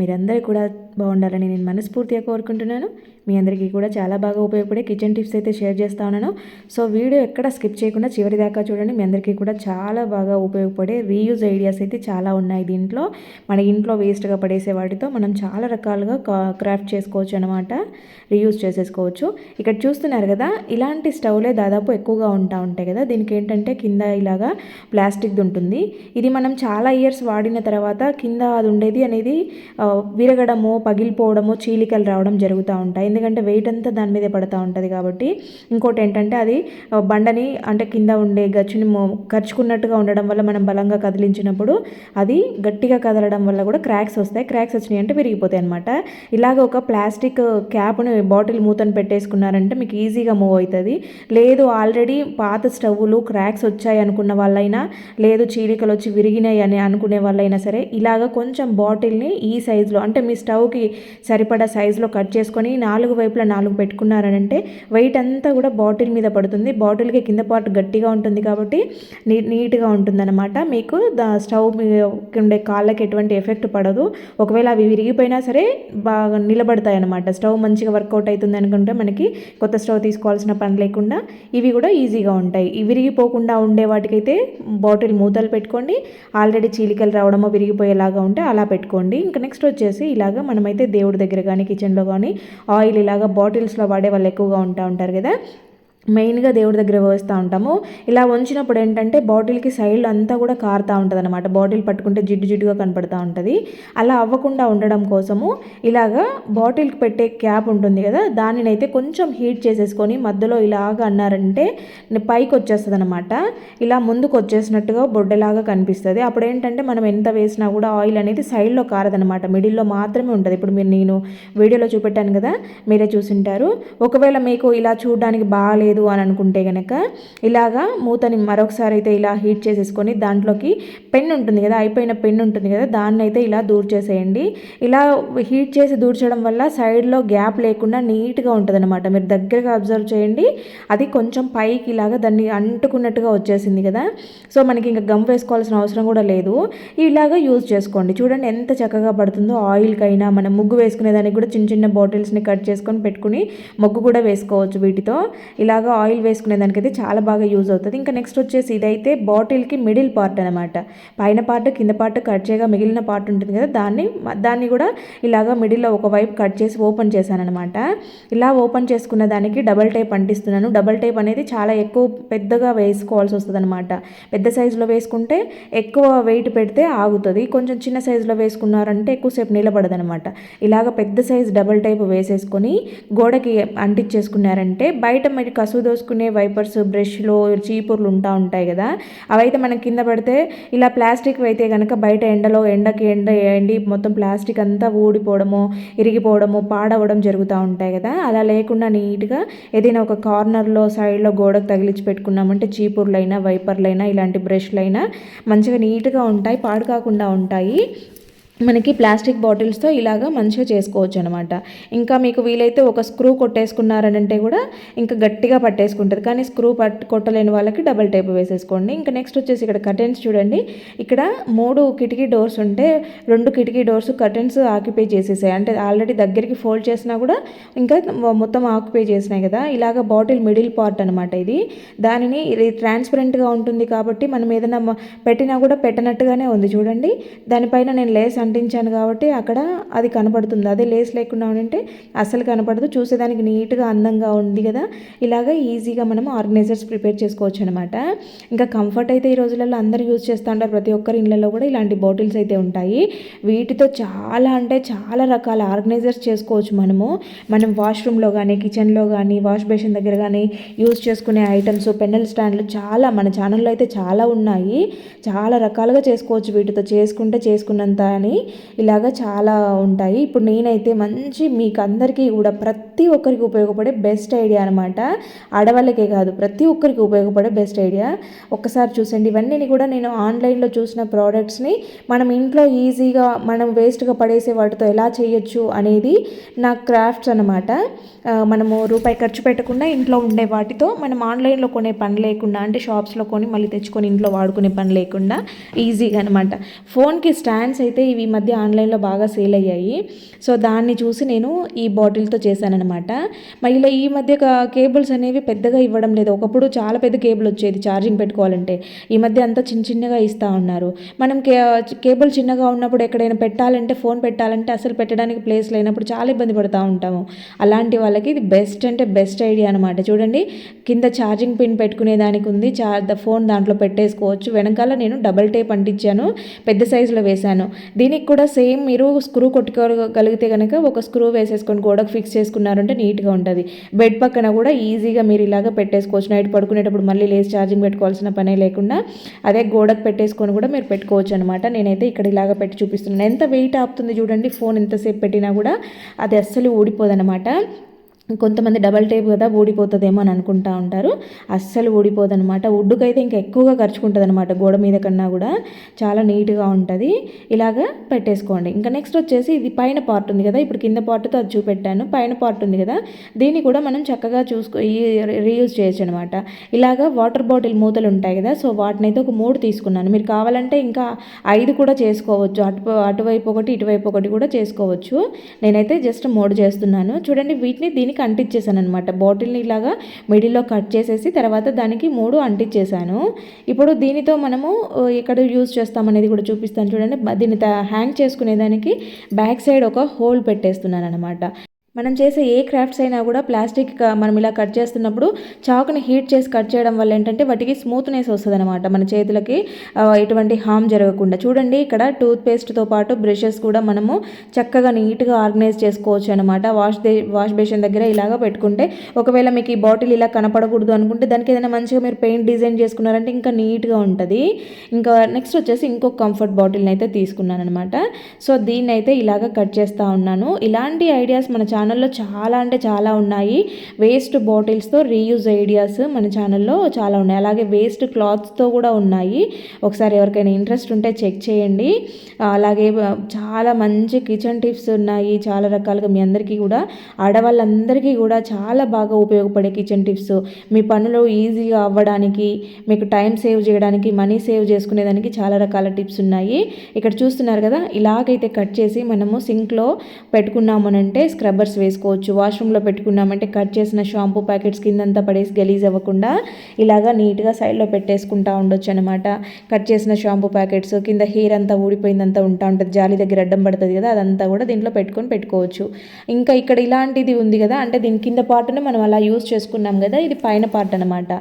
మీరందరూ కూడా బాగుండాలని నేను మనస్ఫూర్తిగా కోరుకుంటున్నాను. మీ అందరికీ కూడా చాలా బాగా ఉపయోగపడే కిచెన్ టిప్స్ అయితే షేర్ చేస్తా ఉన్నాను. సో వీడియో ఎక్కడ స్కిప్ చేయకుండా చివరి దాకా చూడండి. మీ అందరికీ కూడా చాలా బాగా ఉపయోగపడే రీయూజ్ ఐడియాస్ అయితే చాలా ఉన్నాయి దీంట్లో. మన ఇంట్లో వేస్ట్గా పడేసే వాటితో మనం చాలా రకాలుగా క్రాఫ్ట్ చేసుకోవచ్చు అనమాట రీయూజ్ చేసేసుకోవచ్చు. ఇక్కడ చూస్తున్నారు కదా ఇలాంటి స్టవ్లే దాదాపు ఎక్కువగా ఉంటా ఉంటాయి కదా. దీనికి ఏంటంటే కింద ఇలాగా ప్లాస్టిక్ది ఉంటుంది. ఇది మనం చాలా ఇయర్స్ వాడిన తర్వాత కింద అది ఉండేది అనేది విరగడము పగిలిపోవడము చీలికలు రావడం జరుగుతూ ఉంటాయి. ఎందుకంటే వెయిట్ అంతా దాని మీదే పడుతూ ఉంటుంది కాబట్టి. ఇంకోటి ఏంటంటే అది బండని అంటే కింద ఉండే గచ్చుని మో- ఖర్చుకున్నట్టుగా ఉండడం వల్ల మనం బలంగా కదిలించినప్పుడు అది గట్టిగా కదలడం వల్ల కూడా క్రాక్స్ వస్తాయి. క్రాక్స్ వచ్చినాయి అంటే విరిగిపోతాయి అనమాట ఇలాగ ఒక ప్లాస్టిక్ క్యాప్ను బాటిల్ మూతను పెట్టేసుకున్నారంటే మీకు ఈజీగా మూవ్ అవుతుంది. లేదు ఆల్రెడీ పాత స్టవ్లు క్రాక్స్ వచ్చాయి అనుకున్న వాళ్ళైనా లేదు చీలికలు వచ్చి విరిగినాయి అని అనుకునే వాళ్ళైనా సరే ఇలాగ కొంచెం బాటిల్ని ఈ సైజులో అంటే మీ స్టవ్కి సరిపడా సైజులో కట్ చేసుకొని నాలుగు వైపులా నాలుగు పెట్టుకున్నారనంటే వెయిట్ అంతా కూడా బాటిల్ మీద పడుతుంది. బాటిల్కి కింద పార్ట్ గట్టిగా ఉంటుంది కాబట్టి నీ నీట్గా ఉంటుందన్నమాట. మీకు దా స్టవ్ మీద ఉండే కాళ్ళకి ఎటువంటి ఎఫెక్ట్ పడదు. ఒకవేళ అవి విరిగిపోయినా సరే బాగా నిలబడతాయి అన్నమాట స్టవ్ మంచిగా వర్కౌట్ అవుతుంది అనుకుంటే మనకి కొత్త స్టవ్ తీసుకోవాల్సిన పని లేకుండా ఇవి కూడా ఈజీగా ఉంటాయి. ఇవి విరిగిపోకుండా ఉండే వాటికైతే బాటిల్ మూతలు పెట్టుకోండి. ఆల్రెడీ చీలికలు రావడమో విరిగిపోయేలాగా ఉంటే అలా పెట్టుకోండి. ఇంకా నెక్స్ట్ వచ్చేసి ఇలాగ మనమైతే దేవుడి దగ్గర కానీ కిచెన్లో కానీ ఆయిల్ ఇలాగ బాటిల్స్లో వాడే వాళ్ళు ఎక్కువగా ఉంటా ఉంటారు కదా. మెయిన్గా దేవుడి దగ్గర వేస్తూ ఉంటాము. ఇలా వంచినప్పుడు ఏంటంటే బాటిల్కి సైడ్ అంతా కూడా కారుతూ ఉంటుంది అనమాట బాటిల్ పట్టుకుంటే జిడ్డు జిడ్డుగా కనపడుతూ ఉంటుంది. అలా అవ్వకుండా ఉండడం కోసము ఇలాగా బాటిల్కి పెట్టే క్యాప్ ఉంటుంది కదా దానినైతే కొంచెం హీట్ చేసేసుకొని మధ్యలో ఇలాగ అన్నారంటే పైకి వచ్చేస్తుంది అనమాట ఇలా ముందుకు వచ్చేసినట్టుగా బొడ్డలాగా కనిపిస్తుంది. అప్పుడు ఏంటంటే మనం ఎంత వేసినా కూడా ఆయిల్ అనేది సైడ్లో కారదనమాట మిడిల్లో మాత్రమే ఉంటుంది. ఇప్పుడు మీరు నేను వీడియోలో చూపెట్టాను కదా మీరే చూసింటారు. ఒకవేళ మీకు ఇలా చూడడానికి బాగాలేదు అని అనుకుంటే కనుక ఇలాగా మూతని మరొకసారి అయితే ఇలా హీట్ చేసేసుకొని దాంట్లోకి పెన్ ఉంటుంది కదా అయిపోయిన పెన్ ఉంటుంది కదా దాన్ని అయితే ఇలా దూర్ చేసేయండి. ఇలా హీట్ చేసి దూర్చడం వల్ల సైడ్లో గ్యాప్ లేకుండా నీట్గా ఉంటుంది అనమాట మీరు దగ్గరగా అబ్జర్వ్ చేయండి. అది కొంచెం పైకి ఇలాగా దాన్ని అంటుకున్నట్టుగా వచ్చేసింది కదా. సో మనకి ఇంకా గమ్ వేసుకోవాల్సిన అవసరం కూడా లేదు. ఇలాగా యూజ్ చేసుకోండి. చూడండి ఎంత చక్కగా పడుతుందో ఆయిల్కైనా మనం ముగ్గు వేసుకునే దానికి కూడా చిన్న చిన్న బాటిల్స్ని కట్ చేసుకొని పెట్టుకుని ముగ్గు కూడా వేసుకోవచ్చు వీటితో. ఇలా ఇలాగా ఆయిల్ వేసుకునే దానికైతే చాలా బాగా యూజ్ అవుతుంది. ఇంకా నెక్స్ట్ వచ్చేసి ఇదైతే బాటిల్కి మిడిల్ పార్ట్ అనమాట పైన పార్ట్ కింద పార్ట్ కట్ చేయగా మిగిలిన పార్ట్ ఉంటుంది కదా దాన్ని దాన్ని కూడా ఇలాగా మిడిల్లో ఒకవైపు కట్ చేసి ఓపెన్ చేశానమాట ఇలా ఓపెన్ చేసుకున్న దానికి డబల్ టైప్ అంటిస్తున్నాను. డబల్ టైప్ అనేది చాలా ఎక్కువ పెద్దగా వేసుకోవాల్సి వస్తుంది అనమాట పెద్ద సైజులో వేసుకుంటే ఎక్కువ వెయిట్ పెడితే ఆగుతుంది. కొంచెం చిన్న సైజులో వేసుకున్నారంటే ఎక్కువసేపు నిలబడదు అనమాట ఇలాగ పెద్ద సైజ్ డబల్ టైప్ వేసేసుకొని గోడకి అంటించేసుకున్నారంటే బయట మరి కసువు దోసుకునే వైపర్స్ బ్రష్లో చీపుర్లు ఉంటా ఉంటాయి కదా. అవైతే మనం కింద పడితే ఇలా ప్లాస్టిక్ అయితే కనుక బయట ఎండలో ఎండకి ఎండ ఎండి మొత్తం ప్లాస్టిక్ అంతా ఊడిపోవడము ఇరిగిపోవడము పాడవడం జరుగుతూ ఉంటాయి కదా. అలా లేకుండా నీట్గా ఏదైనా ఒక కార్నర్లో సైడ్లో గోడకు తగిలించి పెట్టుకున్నామంటే చీపుర్లైనా వైపర్లైనా ఇలాంటి బ్రష్లైనా మంచిగా నీట్గా ఉంటాయి పాడు కాకుండా ఉంటాయి. మనకి ప్లాస్టిక్ బాటిల్స్తో ఇలాగా మంచిగా చేసుకోవచ్చు అనమాట ఇంకా మీకు వీలైతే ఒక స్క్రూ కొట్టేసుకున్నారనంటే కూడా ఇంకా గట్టిగా పట్టేసుకుంటుంది. కానీ స్క్రూ పట్ కొట్టలేని వాళ్ళకి డబల్ టైప్ వేసేసుకోండి. ఇంకా నెక్స్ట్ వచ్చేసి ఇక్కడ కర్టెన్స్ చూడండి. ఇక్కడ మూడు కిటికీ డోర్స్ ఉంటే రెండు కిటికీ డోర్స్ కర్టెన్స్ ఆక్యుపై చేసేసాయి. అంటే ఆల్రెడీ దగ్గరికి ఫోల్డ్ చేసినా కూడా ఇంకా మొత్తం ఆక్యుపై చేసినాయి కదా. ఇలాగ బాటిల్ మిడిల్ పార్ట్ అనమాట ఇది. దానిని ఇది ట్రాన్స్పరెంట్గా ఉంటుంది కాబట్టి మనం ఏదైనా పెట్టినా కూడా పెట్టనట్టుగానే ఉంది. చూడండి. దానిపైన నేను లేస్ అంటించాను కాబట్టి అక్కడ అది కనపడుతుంది. అదే లేస్ లేకుండా ఉంటే అసలు కనపడదు. చూసేదానికి నీట్గా అందంగా ఉంది కదా. ఇలాగ ఈజీగా మనం ఆర్గనైజర్స్ ప్రిపేర్ చేసుకోవచ్చు అనమాట ఇంకా కంఫర్ట్ అయితే ఈ రోజులలో అందరూ యూజ్ చేస్తూ ఉంటారు. ప్రతి ఒక్కరి ఇళ్ళలో కూడా ఇలాంటి బాటిల్స్ అయితే ఉంటాయి. వీటితో చాలా అంటే చాలా రకాల ఆర్గనైజర్స్ చేసుకోవచ్చు మనము. మనం వాష్రూమ్లో కానీ కిచెన్లో కానీ వాష్ బేసిన్ దగ్గర కానీ యూజ్ చేసుకునే ఐటమ్స్ పెన్నెల్ స్టాండ్లు చాలా మన ఛానల్లో అయితే చాలా ఉన్నాయి. చాలా రకాలుగా చేసుకోవచ్చు వీటితో. చేసుకుంటే చేసుకున్నంత అని ఉంటాయి ఇలాగ చాలా ఉంటాయి. ఇప్పుడు నేనైతే మంచి మీకు అందరికీ కూడా ప్రతి ఒక్కరికి ఉపయోగపడే బెస్ట్ ఐడియా అనమాట ఆడవాళ్ళకే కాదు ప్రతి ఒక్కరికి ఉపయోగపడే బెస్ట్ ఐడియా. ఒక్కసారి చూసండి ఇవన్నీ కూడా నేను ఆన్లైన్లో చూసిన ప్రోడక్ట్స్ని మనం ఇంట్లో ఈజీగా మనం వేస్ట్గా పడేసే వాటితో ఎలా చేయొచ్చు అనేది నా క్రాఫ్ట్స్ అనమాట మనము రూపాయి ఖర్చు పెట్టకుండా ఇంట్లో ఉండే వాటితో మనం ఆన్లైన్లో కొనే పని లేకుండా అంటే షాప్స్లో కొని మళ్ళీ తెచ్చుకొని ఇంట్లో వాడుకునే పని లేకుండా ఈజీగా అనమాట ఫోన్కి స్టాండ్స్ అయితే ఇవి ఈ మధ్య ఆన్లైన్లో బాగా సేల్ అయ్యాయి. సో దాన్ని చూసి నేను ఈ బాటిల్తో చేశానఅనమాట మళ్ళీ ఈ మధ్య కేబుల్స్ అనేవి పెద్దగా ఇవ్వడం లేదు. ఒకప్పుడు చాలా పెద్ద కేబుల్ వచ్చేది ఛార్జింగ్ పెట్టుకోవాలంటే. ఈ మధ్య అంతా చిన్న చిన్నగా ఇస్తూ ఉన్నారు. మనం కే కేబుల్ చిన్నగా ఉన్నప్పుడు ఎక్కడైనా పెట్టాలంటే ఫోన్ పెట్టాలంటే అసలు పెట్టడానికి ప్లేస్ లేనప్పుడు చాలా ఇబ్బంది పడుతూ ఉంటాము. అలాంటి వాళ్ళకి ఇది బెస్ట్ అంటే బెస్ట్ ఐడియా అనమాట చూడండి కింద ఛార్జింగ్ పిన్ పెట్టుకునే దానికి ఉంది. చా ఫోన్ దాంట్లో పెట్టేసుకోవచ్చు. వెనకాల నేను డబల్ టేప్ అంటించాను. పెద్ద సైజులో వేశాను. దీనికి కూడా సేమ్ మీరు స్క్రూ కొట్టుకోగలిగితే కనుక ఒక స్క్రూ వేసేసుకొని గోడకు ఫిక్స్ చేసుకున్నారంటే నీట్గా ఉంటుంది. బెడ్ పక్కన కూడా ఈజీగా మీరు ఇలాగ పెట్టేసుకోవచ్చు. నైట్ పడుకునేటప్పుడు మళ్ళీ లేసి ఛార్జింగ్ పెట్టుకోవాల్సిన పనే లేకుండా అదే గోడకు పెట్టేసుకొని కూడా మీరు పెట్టుకోవచ్చు అనమాట నేనైతే ఇక్కడ ఇలాగ పెట్టి చూపిస్తున్నాను. ఎంత వెయిట్ ఆపుతుంది చూడండి ఫోన్ ఎంతసేపు పెట్టినా కూడా అది అస్సలు ఊడిపోదనమాట కొంతమంది డబల్ టేప్ కదా ఊడిపోతుందేమో అని అనుకుంటా ఉంటారు. అస్సలు ఊడిపోదనమాట వుడ్డుకైతే ఇంకా ఎక్కువగా ఖర్చుకుంటుంది అనమాట గోడ మీద కన్నా కూడా. చాలా నీట్గా ఉంటుంది. ఇలాగా పెట్టేసుకోండి. ఇంకా నెక్స్ట్ వచ్చేసి ఇది పైన పార్ట్ ఉంది కదా ఇప్పుడు కింద పార్ట్తో అది చూపెట్టాను. పైన పార్ట్ ఉంది కదా దీన్ని కూడా మనం చక్కగా చూసుకో రీయూజ్ చేయొచ్చు అనమాట ఇలాగా వాటర్ బాటిల్ మూతలు ఉంటాయి కదా సో వాటిని అయితే ఒక మూడు తీసుకున్నాను. మీరు కావాలంటే ఇంకా ఐదు కూడా చేసుకోవచ్చు. అటు అటువైపు ఒకటి ఇటువైపు ఒకటి కూడా చేసుకోవచ్చు. నేనైతే జస్ట్ మూడు చేస్తున్నాను. చూడండి వీటిని దీనికి అంటించేసాను అనమాట బాటిల్ని ఇలాగా మిడిల్లో కట్ చేసేసి తర్వాత దానికి మూడు అంటించేసాను ఇప్పుడు దీనితో మనము ఎక్కడ యూజ్ చేస్తామనేది కూడా చూపిస్తాను చూడండి. దీన్ని హ్యాంగ్ చేసుకునేదానికి బ్యాక్ సైడ్ ఒక హోల్ పెట్టేస్తున్నాను అనమాట మనం చేసే ఏ క్రాఫ్ట్స్ అయినా కూడా ప్లాస్టిక్ మనం ఇలా కట్ చేస్తున్నప్పుడు చాకుని హీట్ చేసి కట్ చేయడం వల్ల ఏంటంటే వాటికి స్మూత్నెస్ వస్తుంది అనమాట మన చేతులకి ఎటువంటి హామ్ జరగకుండా. చూడండి ఇక్కడ టూత్ పేస్ట్తో పాటు బ్రషెస్ కూడా మనము చక్కగా నీట్గా ఆర్గనైజ్ చేసుకోవచ్చు అనమాట వాష్ వాష్ బేషన్ దగ్గర ఇలాగా పెట్టుకుంటే ఒకవేళ మీకు ఈ బాటిల్ ఇలా కనపడకూడదు అనుకుంటే దానికి ఏదైనా మంచిగా మీరు పెయింట్ డిజైన్ చేసుకున్నారంటే ఇంకా నీట్గా ఉంటుంది. ఇంకా నెక్స్ట్ వచ్చేసి ఇంకొక కంఫర్ట్ బాటిల్ని అయితే తీసుకున్నాను అనమాట సో దీన్ని అయితే ఇలాగ కట్ చేస్తూ ఉన్నాను. ఇలాంటి ఐడియాస్ మన ఛానల్లో చాలా అంటే చాలా ఉన్నాయి. వేస్ట్ బాటిల్స్తో రీయూజ్ ఐడియాస్ మన ఛానల్లో చాలా ఉన్నాయి. అలాగే వేస్ట్ క్లాత్స్తో కూడా ఉన్నాయి. ఒకసారి ఎవరికైనా ఇంట్రెస్ట్ ఉంటే చెక్ చేయండి. అలాగే చాలా మంచి కిచెన్ టిప్స్ ఉన్నాయి. చాలా రకాలుగా మీ అందరికీ కూడా ఆడవాళ్ళందరికీ కూడా చాలా బాగా ఉపయోగపడే కిచెన్ టిప్స్ మీ పనులు ఈజీగా అవ్వడానికి మీకు టైం సేవ్ చేయడానికి మనీ సేవ్ చేసుకునేదానికి చాలా రకాల టిప్స్ ఉన్నాయి. ఇక్కడ చూస్తున్నారు కదా ఇలాగైతే కట్ చేసి మనము సింక్లో పెట్టుకున్నామనంటే స్క్రబ్బర్స్ ఫిల్టర్స్ వేసుకోవచ్చు వాష్రూమ్లో పెట్టుకున్నామంటే కట్ చేసిన షాంపూ ప్యాకెట్స్ కిందంతా పడేసి గలీజ్ అవ్వకుండా ఇలాగా నీట్గా సైడ్లో పెట్టేసుకుంటా ఉండొచ్చు అనమాట కట్ చేసిన షాంపూ ప్యాకెట్స్ కింద హెయిర్ అంతా ఊడిపోయిందంతా ఉంటా ఉంటుంది. జాలి దగ్గర అడ్డం పడుతుంది కదా అదంతా కూడా దీంట్లో పెట్టుకొని పెట్టుకోవచ్చు. ఇంకా ఇక్కడ ఇలాంటిది ఉంది కదా అంటే దీని కింద పార్ట్ని మనం అలా యూస్ చేసుకున్నాం కదా ఇది పైన పార్ట్ అనమాట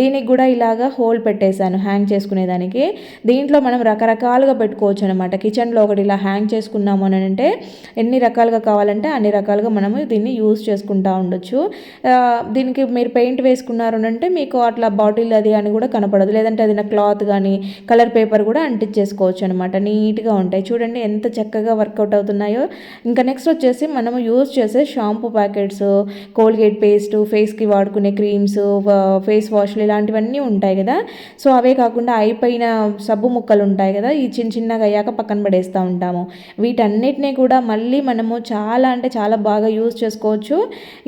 దీనికి కూడా ఇలాగా హోల్ పెట్టేశాను హ్యాంగ్ చేసుకునేదానికి. దీంట్లో మనం రకరకాలుగా పెట్టుకోవచ్చు అనమాట కిచెన్లో ఒకటి ఇలా హ్యాంగ్ చేసుకున్నాము అని అంటే ఎన్ని రకాలుగా కావాలంటే అన్ని రకాలుగా మనము దీన్ని యూజ్ చేసుకుంటూ ఉండొచ్చు. దీనికి మీరు పెయింట్ వేసుకున్నారు అంటే మీకు అట్లా బాటిల్ అది అని కూడా కనపడదు. లేదంటే అది క్లాత్ కానీ కలర్ పేపర్ కూడా అంటించేసుకోవచ్చు అనమాట నీట్గా ఉంటాయి. చూడండి ఎంత చక్కగా వర్కౌట్ అవుతున్నాయో. ఇంకా నెక్స్ట్ వచ్చేసి మనము యూజ్ చేసే షాంపూ ప్యాకెట్స్ కోల్గేట్ పేస్ట్ ఫేస్కి వాడుకునే క్రీమ్స్ ఫేస్ వాష్లు ఇలాంటివన్నీ ఉంటాయి కదా. సో అవే కాకుండా అయిపోయిన సబ్బు ముక్కలు ఉంటాయి కదా. ఈ చిన్న చిన్నగా అయ్యాక పక్కన పడేస్తూ ఉంటాము. వీటన్నిటినీ కూడా మళ్ళీ మనము చాలా అంటే చాలా బాగా యూజ్ చేసుకోవచ్చు.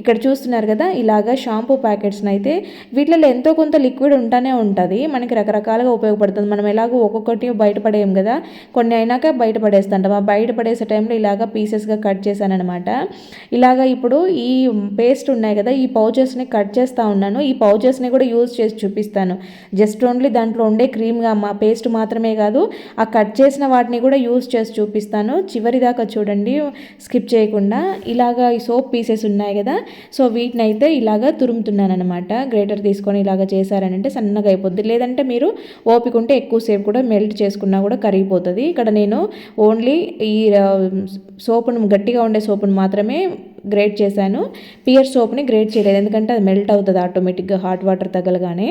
ఇక్కడ చూస్తున్నారు కదా ఇలాగ షాంపూ ప్యాకెట్స్ని అయితే వీటిలో ఎంతో కొంత లిక్విడ్ ఉంటానే ఉంటుంది. మనకి రకరకాలుగా ఉపయోగపడుతుంది. మనం ఎలాగో ఒక్కొక్కటి బయటపడేయం కదా. కొన్ని అయినాక బయటపడేస్తుంటాం. ఆ బయటపడేసే టైంలో ఇలాగ పీసెస్గా కట్ చేశానమాట ఇలాగ ఇప్పుడు ఈ పేస్ట్ ఉన్నాయి కదా ఈ పౌచెస్ని కట్ చేస్తూ ఉన్నాను. ఈ పౌచెస్ని కూడా యూజ్ చేసి చూపిస్తాను. జస్ట్ ఓన్లీ దాంట్లో ఉండే క్రీమ్గా మా పేస్ట్ మాత్రమే కాదు ఆ కట్ చేసిన వాటిని కూడా యూజ్ చేసి చూపిస్తాను. చివరి దాకా చూడండి స్కిప్ చేయకుండా. ఇలాగా ఈ సోప్ పీసెస్ ఉన్నాయి కదా. సో వీటిని అయితే ఇలాగా తురుముతున్నాను అనమాట గ్రేటర్ తీసుకొని ఇలాగ చేశారనంటే సన్నగా అయిపోద్ది. లేదంటే మీరు ఓపిక ఉంటే ఎక్కువసేపు కూడా మెల్ట్ చేసుకున్నా కూడా కరిగిపోతుంది. ఇక్కడ నేను ఓన్లీ ఈ సోపును గట్టిగా ఉండే సోపును మాత్రమే గ్రేట్ చేశాను. పియర్ సోప్ని గ్రేట్ చేయలేదు. ఎందుకంటే అది మెల్ట్ అవుతుంది ఆటోమేటిక్గా. హాట్ వాటర్ తగలగానే.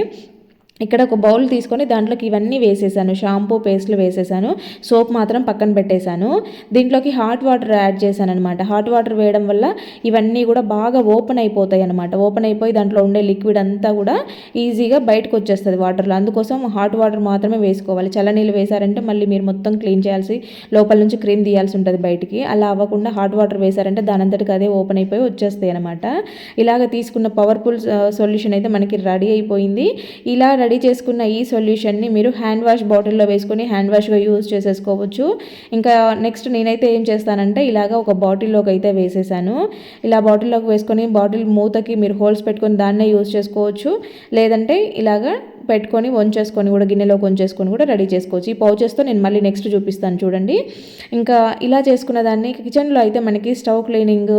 ఇక్కడ ఒక బౌల్ తీసుకొని దాంట్లోకి ఇవన్నీ వేసేసాను. షాంపూ పేస్ట్లు వేసేసాను. సోప్ మాత్రం పక్కన పెట్టేశాను. దీంట్లోకి హాట్ వాటర్ యాడ్ చేశాను అనమాట హాట్ వాటర్ వేయడం వల్ల ఇవన్నీ కూడా బాగా ఓపెన్ అయిపోతాయి అనమాట ఓపెన్ అయిపోయి దాంట్లో ఉండే లిక్విడ్ అంతా కూడా ఈజీగా బయటకు వచ్చేస్తుంది వాటర్లో. అందుకోసం హాట్ వాటర్ మాత్రమే వేసుకోవాలి. చల్లనీళ్ళు వేశారంటే మళ్ళీ మీరు మొత్తం క్లీన్ చేయాల్సి లోపల నుంచి క్రీమ్ తీయాల్సి ఉంటుంది బయటికి. అలా అవ్వకుండా హాట్ వాటర్ వేశారంటే దానంతటికి అదే ఓపెన్ అయిపోయి వచ్చేస్తాయి అనమాట ఇలాగ తీసుకున్న పవర్ఫుల్ సొల్యూషన్ అయితే మనకి రెడీ అయిపోయింది. ఇలా రెడీ చేసుకున్న ఈ సొల్యూషన్ని మీరు హ్యాండ్ వాష్ బాటిల్లో వేసుకొని హ్యాండ్ వాష్గా యూజ్ చేసేసుకోవచ్చు. ఇంకా నెక్స్ట్ నేనైతే ఏం చేస్తానంటే ఇలాగ ఒక బాటిల్లోకి అయితే వేసేసాను. ఇలా బాటిల్లోకి వేసుకొని బాటిల్ మూతకి మీరు హోల్స్ పెట్టుకొని దాన్నే యూజ్ చేసుకోవచ్చు. లేదంటే ఇలాగా పెట్టుకొని వంచేసుకొని కూడా గిన్నెలోకి వంచేసుకొని కూడా రెడీ చేసుకోవచ్చు. ఈ పౌచెస్తో నేను మళ్ళీ నెక్స్ట్ చూపిస్తాను చూడండి. ఇంకా ఇలా చేసుకున్న దాన్ని కిచెన్లో అయితే మనకి స్టవ్ క్లీనింగ్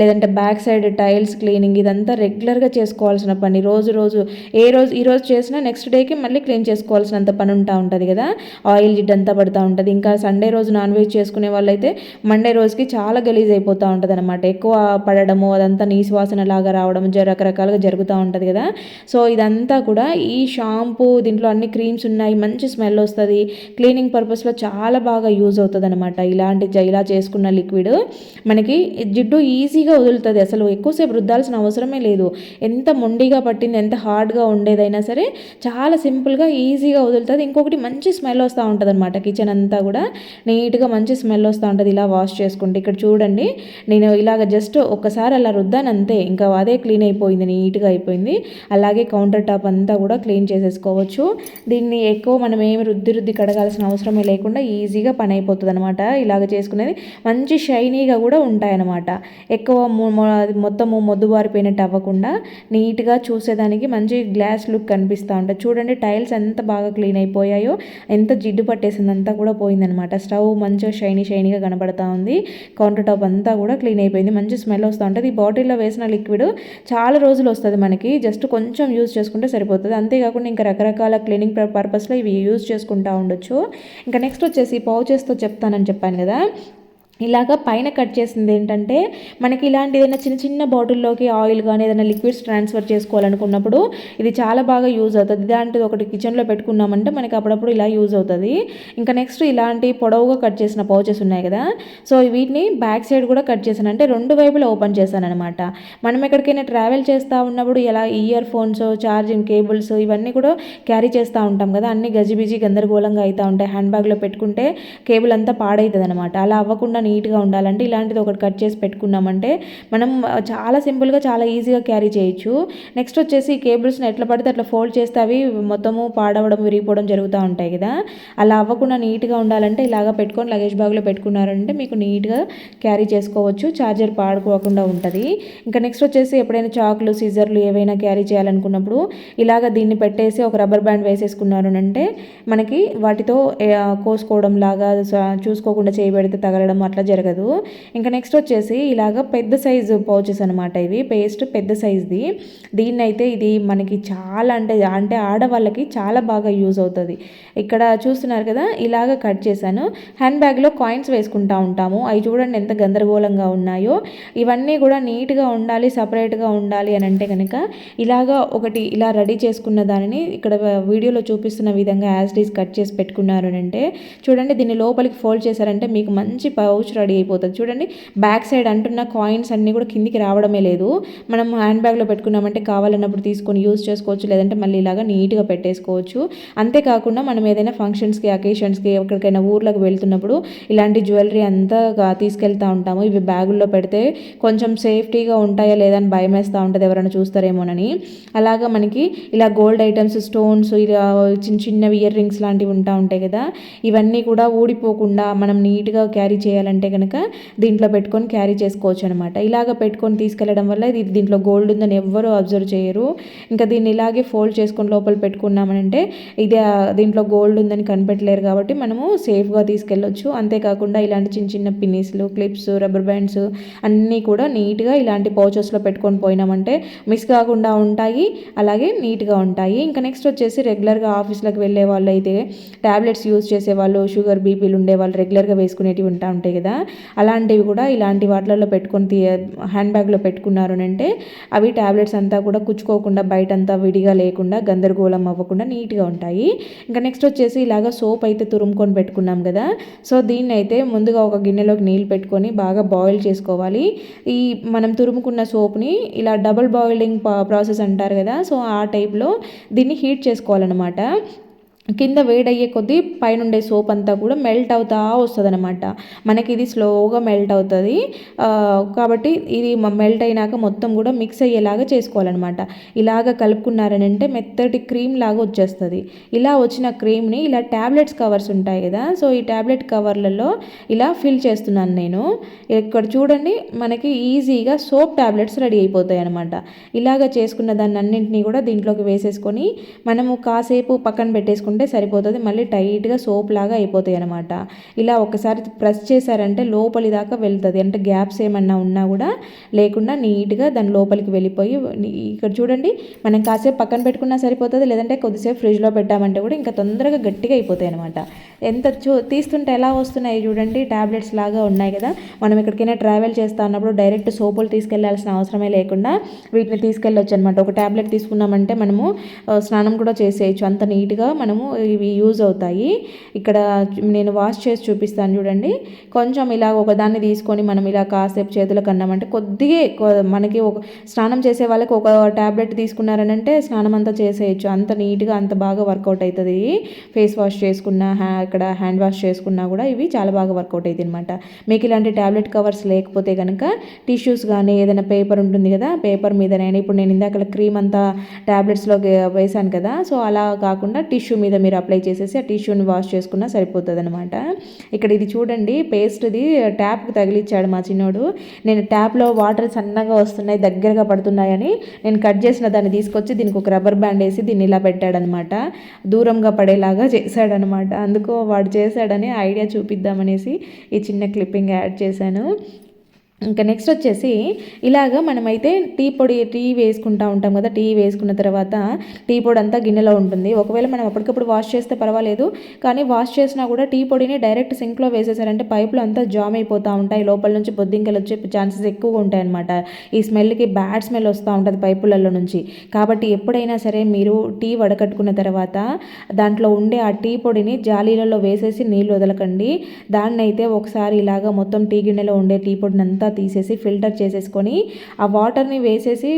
లేదంటే బ్యాక్ సైడ్ టైల్స్ క్లీనింగ్ ఇదంతా రెగ్యులర్గా చేసుకోవాల్సిన పని. రోజు రోజు ఏ రోజు ఈ రోజు చేసినా నెక్స్ట్ డేకి మళ్ళీ క్లీన్ చేసుకోవాల్సినంత పని ఉంటా ఉంటుంది కదా. ఆయిల్ జిడ్ అంతా పడుతూ ఉంటుంది. ఇంకా సండే రోజు నాన్ వెజ్ చేసుకునే వాళ్ళైతే మండే రోజుకి చాలా గలీజ్ అయిపోతూ ఉంటుంది అనమాట ఎక్కువ పడడము అదంతా నీసు వాసన లాగా రావడం రకరకాలుగా జరుగుతూ ఉంటుంది కదా. సో ఇదంతా కూడా ఈ షాంపూ దీంట్లో అన్ని క్రీమ్స్ ఉన్నాయి మంచి స్మెల్ వస్తుంది. క్లీనింగ్ పర్పస్లో చాలా బాగా యూజ్ అవుతుంది అనమాట ఇలాంటి ఇలా చేసుకున్న లిక్విడ్ మనకి జిడ్డు ఈజీగా వదులుతుంది. అసలు ఎక్కువసేపు రుద్దాల్సిన అవసరమే లేదు. ఎంత మొండిగా పట్టింది ఎంత హార్డ్గా ఉండేదైనా సరే చాలా సింపుల్గా ఈజీగా వదులుతుంది. ఇంకొకటి మంచి స్మెల్ వస్తూ ఉంటుంది అనమాట కిచెన్ అంతా కూడా నీట్గా మంచి స్మెల్ వస్తూ ఉంటుంది ఇలా వాష్ చేసుకుంటే. ఇక్కడ చూడండి నేను ఇలాగ జస్ట్ ఒక్కసారి అలా రుద్దాను అంతే ఇంకా అదే క్లీన్ అయిపోయింది నీట్గా అయిపోయింది. అలాగే కౌంటర్ టాప్ అంతా కూడా క్లీన్ చేసేసుకోవచ్చు. దీన్ని ఎక్కువ మనం ఏమి రుద్ది రుద్ది కడగాల్సిన అవసరమే లేకుండా ఈజీగా పని అయిపోతుంది అనమాట ఇలాగ చేసుకునేది మంచి షైనీగా కూడా ఉంటాయన్నమాట. ఎక్కువ మొత్తము మొద్దుబారిపోయినట్టు అవ్వకుండా నీట్గా చూసేదానికి మంచి గ్లాస్ లుక్ కనిపిస్తూ ఉంటుంది. చూడండి టైల్స్ ఎంత బాగా క్లీన్ అయిపోయాయో ఎంత జిడ్డు పట్టేసిందంతా కూడా పోయిందనమాట స్టవ్ మంచిగా షైనీ షైనీగా కనబడతా ఉంది. కౌంటర్ టాప్ అంతా కూడా క్లీన్ అయిపోయింది. మంచి స్మెల్ వస్తూ ఉంటుంది. ఈ బాటిల్లో వేసిన లిక్విడ్ చాలా రోజులు వస్తుంది మనకి. జస్ట్ కొంచెం యూజ్ చేసుకుంటే సరిపోతుంది. అంతేకాకుండా ఇంకా రకరకాల క్లీనింగ్ పర్పస్లో ఇవి యూజ్ చేసుకుంటూ ఉండొచ్చు. ఇంకా నెక్స్ట్ వచ్చేసి పౌచెస్తో చెప్తానని చెప్పాను కదా. ఇలాగ పైన కట్ చేసింది ఏంటంటే మనకి ఇలాంటి ఏదైనా చిన్న చిన్న బాటిల్లోకి ఆయిల్ కానీ ఏదైనా లిక్విడ్స్ ట్రాన్స్ఫర్ చేసుకోవాలనుకున్నప్పుడు ఇది చాలా బాగా యూజ్ అవుతుంది. ఇలాంటిది ఒకటి కిచెన్లో పెట్టుకున్నామంటే మనకి అప్పుడప్పుడు ఇలా యూజ్ అవుతుంది. ఇంకా నెక్స్ట్ ఇలాంటి పొడవుగా కట్ చేసిన పౌచెస్ ఉన్నాయి కదా సో వీటిని బ్యాక్ సైడ్ కూడా కట్ చేశాను. అంటే రెండు వైపులా ఓపెన్ చేశాను అనమాట మనం ఎక్కడికైనా ట్రావెల్ చేస్తూ ఉన్నప్పుడు ఇలా ఇయర్ ఫోన్స్ ఛార్జింగ్ కేబుల్స్ ఇవన్నీ కూడా క్యారీ చేస్తూ ఉంటాం కదా అన్ని గజిబిజి గందరగోళంగా అవుతూ ఉంటాయి. హ్యాండ్ బ్యాగ్లో పెట్టుకుంటే కేబుల్ అంతా పాడవుతుంది అనమాట అలా అవ్వకుండా నీట్గా ఉండాలంటే ఇలాంటిది ఒకటి కట్ చేసి పెట్టుకున్నామంటే మనం చాలా సింపుల్గా చాలా ఈజీగా క్యారీ చేయొచ్చు. నెక్స్ట్ వచ్చేసి కేబుల్స్ని ఎట్లా పడితే అట్లా ఫోల్డ్ చేస్తే అవి మొత్తము పాడవడం విరిగిపోవడం జరుగుతూ ఉంటాయి కదా. అలా అవ్వకుండా నీట్గా ఉండాలంటే ఇలాగ పెట్టుకొని లగేజ్ బ్యాగ్లో పెట్టుకున్నారంటే మీకు నీట్గా క్యారీ చేసుకోవచ్చు. ఛార్జర్ పాడుకోకుండా ఉంటుంది. ఇంకా నెక్స్ట్ వచ్చేసి ఎప్పుడైనా చాకులు సీజర్లు ఏవైనా క్యారీ చేయాలనుకున్నప్పుడు ఇలాగ దీన్ని పెట్టేసి ఒక రబ్బర్ బ్యాండ్ వేసేసుకున్నారు అంటే మనకి వాటితో కోసుకోవడం లాగా చూసుకోకుండా చేయబెడితే తగలడం అట్లా జరగదు. ఇంకా నెక్స్ట్ వచ్చేసి ఇలాగ పెద్ద సైజు పౌచెస్ అనమాట ఇవి. పేస్ట్ పెద్ద సైజ్ది దీన్ని అయితే ఇది మనకి చాలా అంటే అంటే ఆడవాళ్ళకి చాలా బాగా యూజ్ అవుతుంది. ఇక్కడ చూస్తున్నారు కదా ఇలాగ కట్ చేశాను. హ్యాండ్ బ్యాగ్లో కాయిన్స్ వేసుకుంటా ఉంటాము. అవి చూడండి ఎంత గందరగోళంగా ఉన్నాయో. ఇవన్నీ కూడా నీట్గా ఉండాలి సపరేట్గా ఉండాలి అని అంటే కనుక ఇలాగ ఒకటి ఇలా రెడీ చేసుకున్న దానిని ఇక్కడ వీడియోలో చూపిస్తున్న విధంగా యాజ్ డీస్ కట్ చేసి పెట్టుకున్నారు అంటే చూడండి దీన్ని లోపలికి ఫోల్డ్ చేశారంటే మీకు మంచి పౌచ్ పౌచ్ రెడీ అయిపోతుంది. చూడండి బ్యాక్ సైడ్ అంటున్న కాయిన్స్ అన్నీ కూడా కిందికి రావడమే లేదు. మనం హ్యాండ్ బ్యాగ్లో పెట్టుకున్నామంటే కావాలన్నప్పుడు తీసుకొని యూజ్ చేసుకోవచ్చు లేదంటే మళ్ళీ ఇలాగా నీట్గా పెట్టేసుకోవచ్చు. అంతేకాకుండా మనం ఏదైనా ఫంక్షన్స్కి అకేషన్స్కి ఎక్కడికైనా ఊర్లకు వెళ్తున్నప్పుడు ఇలాంటి జ్యువెలరీ అంతా తీసుకెళ్తూ ఉంటాము. ఇవి బ్యాగుల్లో పెడితే కొంచెం సేఫ్టీగా ఉంటాయా లేదా అని భయం వేస్తూ ఉంటుంది ఎవరైనా చూస్తారేమోనని. అలాగా మనకి ఇలా గోల్డ్ ఐటమ్స్ స్టోన్స్ ఇలా చిన్న చిన్నవి ఇయర్ రింగ్స్ లాంటివి ఉంటా ఉంటాయి కదా. ఇవన్నీ కూడా ఊడిపోకుండా మనం నీట్గా క్యారీ చేయాలని అంటే కనుక దీంట్లో పెట్టుకొని క్యారీ చేసుకోవచ్చు అనమాట ఇలాగ పెట్టుకొని తీసుకెళ్ళడం వల్ల ఇది దీంట్లో గోల్డ్ ఉందని ఎవ్వరూ అబ్జర్వ్ చేయరు. ఇంకా దీన్ని ఇలాగే ఫోల్డ్ చేసుకొని లోపల పెట్టుకున్నామనంటే ఇది దీంట్లో గోల్డ్ ఉందని కనిపెట్టలేరు కాబట్టి మనము సేఫ్గా తీసుకెళ్ళొచ్చు. అంతేకాకుండా ఇలాంటి చిన్న చిన్న పిన్నీస్లు క్లిప్స్ రబ్బర్ బ్యాండ్స్ అన్నీ కూడా నీట్గా ఇలాంటి పౌచెస్లో పెట్టుకొని పోయినామంటే మిస్ కాకుండా ఉంటాయి. అలాగే నీట్గా ఉంటాయి. ఇంకా నెక్స్ట్ వచ్చేసి రెగ్యులర్గా ఆఫీస్లకు వెళ్ళే వాళ్ళు అయితే ట్యాబ్లెట్స్ యూజ్ చేసే వాళ్ళు షుగర్ బీపీలు ఉండే వాళ్ళు రెగ్యులర్గా వేసుకునేటివి ఉంటా ఉంటాయి కదా. కదా? అలాంటివి కూడా ఇలాంటి వాటిలలో పెట్టుకొని తీ హ్యాండ్ బ్యాగ్లో పెట్టుకున్నారు అంటే అవి ట్యాబ్లెట్స్ అంతా కూడా కుచ్చుకోకుండా బయట అంతా విడిగా లేకుండా గందరగోళం అవ్వకుండా నీట్గా ఉంటాయి. ఇంకా నెక్స్ట్ వచ్చేసి ఇలాగ సోప్ అయితే తురుముకొని పెట్టుకున్నాం కదా? సో దీన్ని అయితే ముందుగా ఒక గిన్నెలోకి నీళ్ళు పెట్టుకొని బాగా బాయిల్ చేసుకోవాలి. ఈ మనం తురుముకున్న సోప్ని ఇలా డబుల్ బాయిలింగ్ ప్రాసెస్ అంటారు కదా? సో ఆ టైప్లో దీన్ని హీట్ చేసుకోవాలన్నమాట. కింద వేడయ్యే కొద్దీ పైనుండే సోప్ అంతా కూడా మెల్ట్ అవుతా వస్తుంది అనమాట మనకి ఇది స్లోగా మెల్ట్ అవుతుంది. కాబట్టి ఇది మెల్ట్ అయినాక మొత్తం కూడా మిక్స్ అయ్యేలాగా చేసుకోవాలన్నమాట. ఇలాగ కలుపుకున్నారని అంటే మెత్తటి క్రీమ్ లాగా వచ్చేస్తుంది. ఇలా వచ్చిన క్రీమ్ని ఇలా ట్యాబ్లెట్స్ కవర్స్ ఉంటాయి కదా సో ఈ ట్యాబ్లెట్ కవర్లలో ఇలా ఫిల్ చేస్తున్నాను నేను. ఇక్కడ చూడండి మనకి ఈజీగా సోప్ ట్యాబ్లెట్స్ రెడీ అయిపోతాయి అనమాట ఇలాగ చేసుకున్న దాన్ని అన్నింటినీ కూడా దీంట్లోకి వేసేసుకొని మనము కాసేపు పక్కన పెట్టేసుకుంటే చేసుకుంటే సరిపోతుంది. మళ్ళీ టైట్గా సోప్ లాగా అయిపోతాయి అనమాట ఇలా ఒకసారి ప్రెస్ చేశారంటే లోపలి దాకా వెళ్తుంది. అంటే గ్యాప్స్ ఏమన్నా ఉన్నా కూడా లేకుండా నీట్గా దాని లోపలికి వెళ్ళిపోయి ఇక్కడ చూడండి. మనం కాసేపు పక్కన పెట్టుకున్నా సరిపోతుంది. లేదంటే కొద్దిసేపు ఫ్రిడ్జ్లో పెట్టామంటే కూడా ఇంకా తొందరగా గట్టిగా అయిపోతాయి అనమాట ఎంత చూ తీస్తుంటే ఎలా వస్తున్నాయి చూడండి ట్యాబ్లెట్స్ లాగా ఉన్నాయి కదా. మనం ఎక్కడికైనా ట్రావెల్ చేస్తా ఉన్నప్పుడు డైరెక్ట్ సోపులు తీసుకెళ్ళాల్సిన అవసరమే లేకుండా వీటిని తీసుకెళ్ళొచ్చు అనమాట ఒక ట్యాబ్లెట్ తీసుకున్నామంటే మనము స్నానం కూడా చేసేయచ్చు. అంత నీట్గా మనము ఇవి యూజ్ అవుతాయి. ఇక్కడ నేను వాష్ చేసి చూపిస్తాను చూడండి. కొంచెం ఇలా ఒకదాన్ని తీసుకొని మనం ఇలా కాసేపు చేతులకు అన్నామంటే కొద్దిగా మనకి ఒక స్నానం చేసే వాళ్ళకి ఒక ట్యాబ్లెట్ తీసుకున్నారనంటే స్నానం అంతా చేసేయచ్చు. అంత నీట్గా అంత బాగా వర్కౌట్ అవుతుంది. ఫేస్ వాష్ చేసుకున్న హ్యా ఇక్కడ హ్యాండ్ వాష్ చేసుకున్నా కూడా ఇవి చాలా బాగా వర్కౌట్ అవుతాయి అనమాట మీకు ఇలాంటి ట్యాబ్లెట్ కవర్స్ లేకపోతే కనుక టిష్యూస్ కానీ ఏదైనా పేపర్ ఉంటుంది కదా పేపర్ మీద నేను ఇప్పుడు నేను ఇందాక క్రీమ్ అంతా ట్యాబ్లెట్స్లో వేసాను కదా సో అలా కాకుండా టిష్యూ మీద మీరు అప్లై చేసేసి ఆ టిష్యూని వాష్ చేసుకున్నా సరిపోతుంది అనమాట ఇక్కడ ఇది చూడండి పేస్ట్ది ట్యాప్కి తగిలిచ్చాడు మా చిన్నోడు. నేను ట్యాప్లో వాటర్ సన్నగా వస్తున్నాయి దగ్గరగా పడుతున్నాయని నేను కట్ చేసిన దాన్ని తీసుకొచ్చి దీనికి ఒక రబ్బర్ బ్యాండ్ వేసి దీన్ని ఇలా పెట్టాడనమాట దూరంగా పడేలాగా చేశాడనమాట అందుకు వాడు చేశాడని ఐడియా చూపిద్దామనేసి ఈ చిన్న క్లిప్పింగ్ యాడ్ చేశాను. ఇంకా నెక్స్ట్ వచ్చేసి ఇలాగ మనమైతే టీ పొడి టీ వేసుకుంటా ఉంటాం కదా టీ వేసుకున్న తర్వాత టీ పొడి అంతా గిన్నెలో ఉంటుంది. ఒకవేళ మనం అప్పటికప్పుడు వాష్ చేస్తే పర్వాలేదు కానీ వాష్ చేసినా కూడా టీ పొడిని డైరెక్ట్ సింక్లో వేసేసారంటే పైపులు అంతా జామ్ అయిపోతూ ఉంటాయి. లోపల నుంచి బొద్దింకలు వచ్చే ఛాన్సెస్ ఎక్కువగా ఉంటాయి అనమాట ఈ స్మెల్కి బ్యాడ్ స్మెల్ వస్తూ ఉంటుంది పైపులలో నుంచి. కాబట్టి ఎప్పుడైనా సరే మీరు టీ వడకట్టుకున్న తర్వాత దాంట్లో ఉండే ఆ టీ పొడిని జాలీలలో వేసేసి నీళ్ళు వదలకండి. దాన్నైతే ఒకసారి ఇలాగ మొత్తం టీ గిన్నెలో ఉండే టీ పొడిని అంతా తీసేసి ఫిల్టర్ చేసేసుకొని ఆ వాటర్ని వేసేసి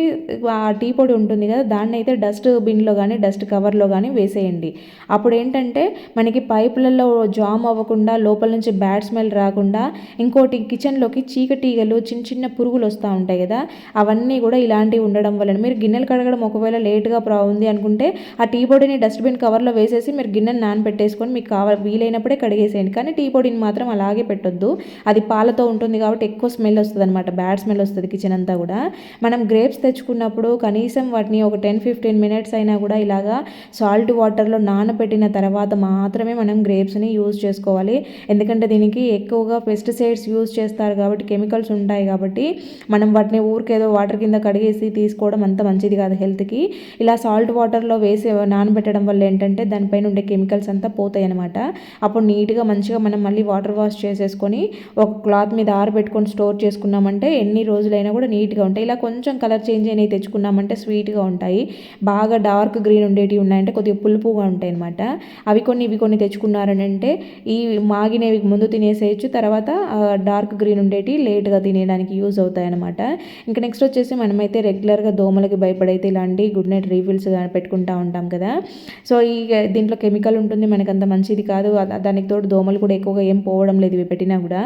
ఆ టీ పొడి ఉంటుంది కదా దాన్ని అయితే డస్ట్ బిన్లో కానీ డస్ట్ కవర్లో కానీ వేసేయండి. అప్పుడు ఏంటంటే మనకి పైపులలో జామ్ అవ్వకుండా లోపల నుంచి బ్యాడ్ స్మెల్ రాకుండా ఇంకోటి కిచెన్లోకి చీకటీగలు చిన్న చిన్న పురుగులు వస్తూ ఉంటాయి కదా అవన్నీ కూడా ఇలాంటివి ఉండడం వలన మీరు గిన్నెలు కడగడం ఒకవేళ లేట్గా ప్రా ఉంది అనుకుంటే ఆ టీ పొడిని డస్ట్బిన్ కవర్లో వేసేసి మీరు గిన్నెను నానబెట్టేసుకొని మీకు కావాలి వీలైనప్పుడే కడిగేసేయండి. కానీ టీ పొడిని మాత్రం అలాగే పెట్టొద్దు. అది పాలతో ఉంటుంది కాబట్టి ఎక్కువ స్మెల్ వస్తుంది అనమాట బ్యాడ్ స్మెల్ వస్తుంది కిచెన్ అంతా కూడా. మనం గ్రేప్స్ తెచ్చుకున్నప్పుడు కనీసం వాటిని ఒక టెన్ ఫిఫ్టీన్ మినిట్స్ అయినా కూడా ఇలాగా సాల్ట్ వాటర్లో నానబెట్టిన తర్వాత మాత్రమే మనం గ్రేప్స్ని యూజ్ చేసుకోవాలి. ఎందుకంటే దీనికి ఎక్కువగా పెస్టిసైడ్స్ యూజ్ చేస్తారు కాబట్టి కెమికల్స్ ఉంటాయి కాబట్టి మనం వాటిని ఊరికేదో వాటర్ కింద కడిగేసి తీసుకోవడం అంత మంచిది కాదు హెల్త్కి ఇలా సాల్ట్ వాటర్లో వేసి నానబెట్టడం వల్ల ఏంటంటే దానిపైన ఉండే కెమికల్స్ అంతా పోతాయి అనమాట అప్పుడు నీట్గా మంచిగా మనం మళ్ళీ వాటర్ వాష్ చేసేసుకొని ఒక క్లాత్ మీద ఆరబెట్టుకొని స్టోర్ చేసుకున్నామంటే ఎన్ని రోజులైనా కూడా నీట్గా ఉంటాయి. ఇలా కొంచెం కలర్ చేంజ్ అయినవి తెచ్చుకున్నామంటే స్వీట్గా ఉంటాయి. బాగా డార్క్ గ్రీన్ ఉండేటివి ఉన్నాయంటే కొద్దిగా పులుపుగా ఉంటాయి అనమాట అవి కొన్ని ఇవి కొన్ని తెచ్చుకున్నారనంటే ఈ మాగినవి ముందు తినేసేయచ్చు తర్వాత డార్క్ గ్రీన్ ఉండేటి లేట్గా తినేయడానికి యూజ్ అవుతాయి అనమాట ఇంకా నెక్స్ట్ వచ్చేసి మనమైతే రెగ్యులర్గా దోమలకి భయపడైతే ఇలాంటి గుడ్ నైట్ రీఫిల్స్ పెట్టుకుంటూ ఉంటాం కదా. సో ఈ దీంట్లో కెమికల్ ఉంటుంది మనకు అంత మంచిది కాదు. దానికి తోడు దోమలు కూడా ఎక్కువగా ఏం పోవడం లేదు ఇవి పెట్టినా కూడా.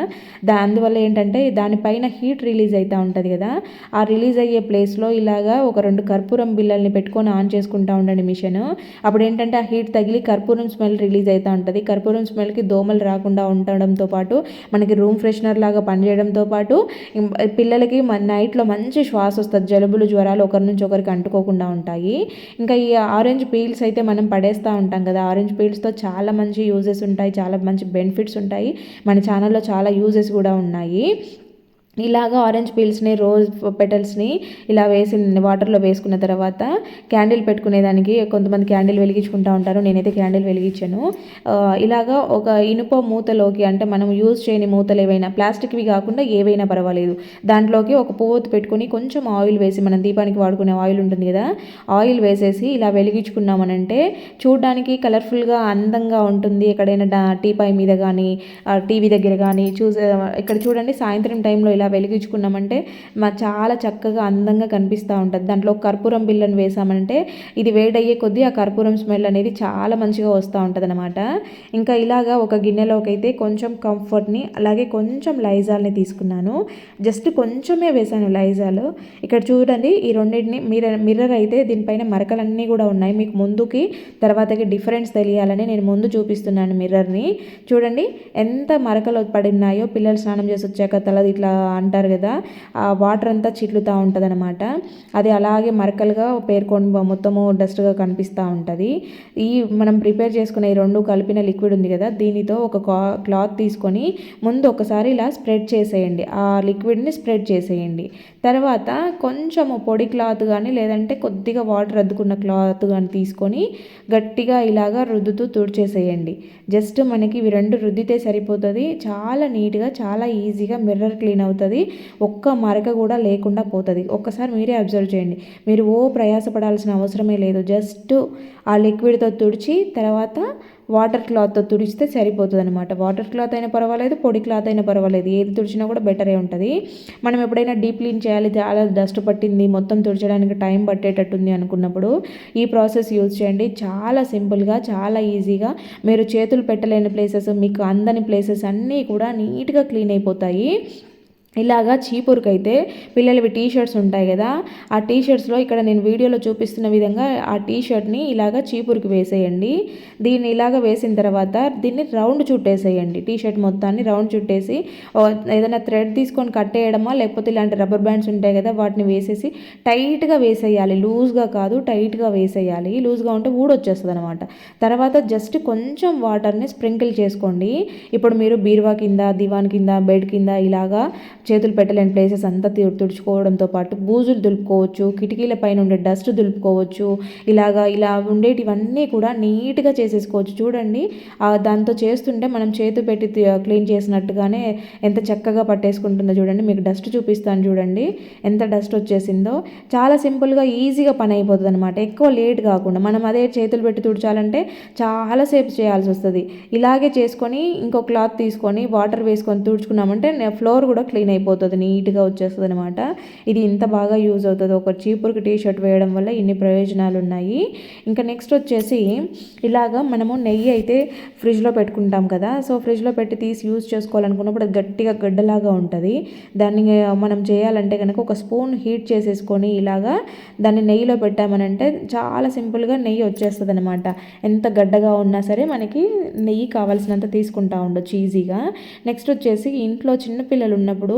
దా అందువల్ల ఏంటంటే దానిపై పైన హీట్ రిలీజ్ అవుతూ ఉంటుంది కదా ఆ రిలీజ్ అయ్యే ప్లేస్లో ఇలాగా ఒక రెండు కర్పూరం బిల్లల్ని పెట్టుకొని ఆన్ చేసుకుంటూ ఉండండి మిషన్. అప్పుడు ఏంటంటే ఆ హీట్ తగిలి కర్పూరం స్మెల్ రిలీజ్ అవుతూ ఉంటుంది. కర్పూరం స్మెల్కి దోమలు రాకుండా ఉండడంతో పాటు మనకి రూమ్ ఫ్రెషనర్ లాగా పనిచేయడంతో పాటు పిల్లలకి నైట్లో మంచి శ్వాస వస్తుంది. జలుబులు జ్వరాలు ఒకరి నుంచి ఒకరికి అంటుకోకుండా ఉంటాయి. ఇంకా ఈ ఆరెంజ్ పీల్స్ అయితే మనం పడేస్తూ ఉంటాం కదా ఆరెంజ్ పీల్స్తో చాలా మంచి యూజెస్ ఉంటాయి. చాలా మంచి బెనిఫిట్స్ ఉంటాయి. మన ఛానల్లో చాలా యూజెస్ కూడా ఉన్నాయి. ఇలాగా ఆరెంజ్ పీల్స్ని రోజ్ పెటల్స్ని ఇలా వేసి వాటర్లో వేసుకున్న తర్వాత క్యాండిల్ పెట్టుకునేదానికి కొంతమంది క్యాండిల్ వెలిగించుకుంటూ ఉంటారు. నేనైతే క్యాండిల్ వెలిగించాను. ఇలాగా ఒక ఇనుప మూతలోకి అంటే మనం యూజ్ చేయని మూతలు ఏవైనా ప్లాస్టిక్వి కాకుండా ఏవైనా పర్వాలేదు. దాంట్లోకి ఒక పువ్వొత్తు పెట్టుకొని కొంచెం ఆయిల్ వేసి మనం దీపానికి వాడుకునే ఆయిల్ ఉంటుంది కదా ఆయిల్ వేసేసి ఇలా వెలిగించుకున్నామనంటే చూడడానికి కలర్ఫుల్గా అందంగా ఉంటుంది. ఎక్కడైనా టీపాయ్ మీద కానీ టీవీ దగ్గర కానీ చూసే ఇక్కడ చూడండి సాయంత్రం టైంలో ఇలా వెలిగించుకున్నామంటే మా చాలా చక్కగా అందంగా కనిపిస్తూ ఉంటుంది. దాంట్లో కర్పూరం బిల్లను వేసామంటే ఇది వేడయ్యే కొద్దీ ఆ కర్పూరం స్మెల్ అనేది చాలా మంచిగా వస్తూ ఉంటుంది అనమాట ఇంకా ఇలాగా ఒక గిన్నెలోకి అయితే కొంచెం కంఫర్ట్ని అలాగే కొంచెం లైజాల్ని తీసుకున్నాను. జస్ట్ కొంచెమే వేసాను లైజాల్. ఇక్కడ చూడండి ఈ రెండింటిని మిర్రర్ మిర్రర్ అయితే దీనిపైన మరకలన్నీ కూడా ఉన్నాయి. మీకు ముందుకి తర్వాతకి డిఫరెన్స్ తెలియాలని నేను ముందు చూపిస్తున్నాను మిర్రర్ని. చూడండి ఎంత మరకలు పడి ఉన్నాయో పిల్లలు స్నానం చేసి వచ్చాక తల ఇట్లా అంటారు కదా ఆ వాటర్ అంతా చిట్లుతూ ఉంటుంది అనమాట అది అలాగే మరకలుగా పేర్కొని మొత్తము డస్ట్గా కనిపిస్తూ ఉంటుంది. ఈ మనం ప్రిపేర్ చేసుకునే ఈ రెండు కలిపిన లిక్విడ్ ఉంది కదా దీనితో ఒక క్లాత్ తీసుకొని ముందు ఒకసారి ఇలా స్ప్రెడ్ చేసేయండి. ఆ లిక్విడ్ని స్ప్రెడ్ చేసేయండి. తర్వాత కొంచెము పొడి క్లాత్ కానీ లేదంటే కొద్దిగా వాటర్ అద్దుకున్న క్లాత్ కానీ తీసుకొని గట్టిగా ఇలాగా రుద్దుతూ తుడిచేసేయండి. జస్ట్ మనకి ఇవి రెండు రుద్దితే సరిపోతుంది. చాలా నీట్గా చాలా ఈజీగా మిర్రర్ క్లీన్ అవుతుంది. ఒక్క మరక కూడా లేకుండా పోతుంది. ఒక్కసారి మీరే అబ్జర్వ్ చేయండి. మీరు ఓ ప్రయాసపడాల్సిన అవసరమే లేదు. జస్ట్ ఆ లిక్విడ్తో తుడిచి తర్వాత వాటర్ క్లాత్తో తుడిస్తే సరిపోతుంది అనమాట వాటర్ క్లాత్ అయినా పర్వాలేదు పొడి క్లాత్ అయినా పర్వాలేదు. ఏది తుడిచినా కూడా బెటరే ఉంటుంది. మనం ఎప్పుడైనా డీప్ క్లీన్ చేయాలి చాలా డస్ట్ పట్టింది మొత్తం తుడిచడానికి టైం పట్టేటట్టుంది అనుకున్నప్పుడు ఈ ప్రాసెస్ యూజ్ చేయండి. చాలా సింపుల్గా చాలా ఈజీగా మీరు చేతులు పెట్టలేని ప్లేసెస్ మీకు అందని ప్లేసెస్ అన్నీ కూడా నీట్గా క్లీన్ అయిపోతాయి. ఇలాగా చీపురుకైతే పిల్లలవి టీ షర్ట్స్ ఉంటాయి కదా ఆ టీ షర్ట్స్లో ఇక్కడ నేను వీడియోలో చూపిస్తున్న విధంగా ఆ టీ షర్ట్ని ఇలాగా చీపురుకి వేసేయండి. దీన్ని ఇలాగ వేసిన తర్వాత దీన్ని రౌండ్ చుట్టేసేయండి. టీ షర్ట్ మొత్తాన్ని రౌండ్ చుట్టేసి ఏదైనా థ్రెడ్ తీసుకొని కట్టేయడమా లేకపోతే ఇలాంటి రబ్బర్ బ్యాండ్స్ ఉంటాయి కదా వాటిని వేసేసి టైట్గా వేసేయాలి. లూజ్గా కాదు టైట్గా వేసేయాలి. లూజ్గా ఉంటే ఊడొచ్చేస్తుంది అనమాట తర్వాత జస్ట్ కొంచెం వాటర్ని స్ప్రింకిల్ చేసుకోండి. ఇప్పుడు మీరు బీరువా కింద దివాన్ కింద బెడ్ కింద ఇలాగా చేతులు పెట్టలేని ప్లేసెస్ అంతా తు- తుడుచుకోవడంతో పాటు బూజులు దులుపుకోవచ్చు కిటికీల పైన ఉండే డస్ట్ దులుపుకోవచ్చు ఇలాగా ఇలా ఉండేటివన్నీ కూడా నీట్గా చేసేసుకోవచ్చు. చూడండి దాంతో చేస్తుంటే మనం చేతు పెట్టి క్లీన్ చేసినట్టుగానే ఎంత చక్కగా పట్టేసుకుంటుందో చూడండి. మీకు డస్ట్ చూపిస్తాను చూడండి. ఎంత డస్ట్ వచ్చేసిందో. చాలా సింపుల్గా ఈజీగా పని అయిపోతుంది అనమాట ఎక్కువ లేట్ కాకుండా మనం అదే చేతులు పెట్టి తుడిచాలంటే చాలాసేపు చేయాల్సి వస్తుంది. ఇలాగే చేసుకొని ఇంకో క్లాత్ తీసుకొని వాటర్ వేసుకొని తుడుచుకున్నామంటే ఫ్లోర్ కూడా క్లీన్ అయిపోతుంది నీట్గా వచ్చేస్తుంది అనమాట ఇది ఇంత బాగా యూజ్ అవుతుంది. ఒక చీపురుకి టీ షర్ట్ వేయడం వల్ల ఇన్ని ప్రయోజనాలు ఉన్నాయి ఇంకా నెక్స్ట్ వచ్చేసి ఇలాగా మనము నెయ్యి అయితే ఫ్రిడ్జ్లో పెట్టుకుంటాం కదా సో ఫ్రిడ్జ్లో పెట్టి తీసి యూజ్ చేసుకోవాలనుకున్నప్పుడు అది గట్టిగా గడ్డలాగా ఉంటుంది. దాన్ని మనం చేయాలంటే కనుక ఒక స్పూన్ హీట్ చేసేసుకొని ఇలాగా దాన్ని నెయ్యిలో పెట్టామనంటే చాలా సింపుల్గా నెయ్యి వచ్చేస్తుంది అనమాట ఎంత గడ్డగా ఉన్నా సరే మనకి నెయ్యి కావాల్సినంత తీసుకుంటా ఉండొచ్చు ఈజీగా. నెక్స్ట్ వచ్చేసి ఇంట్లో చిన్నపిల్లలు ఉన్నప్పుడు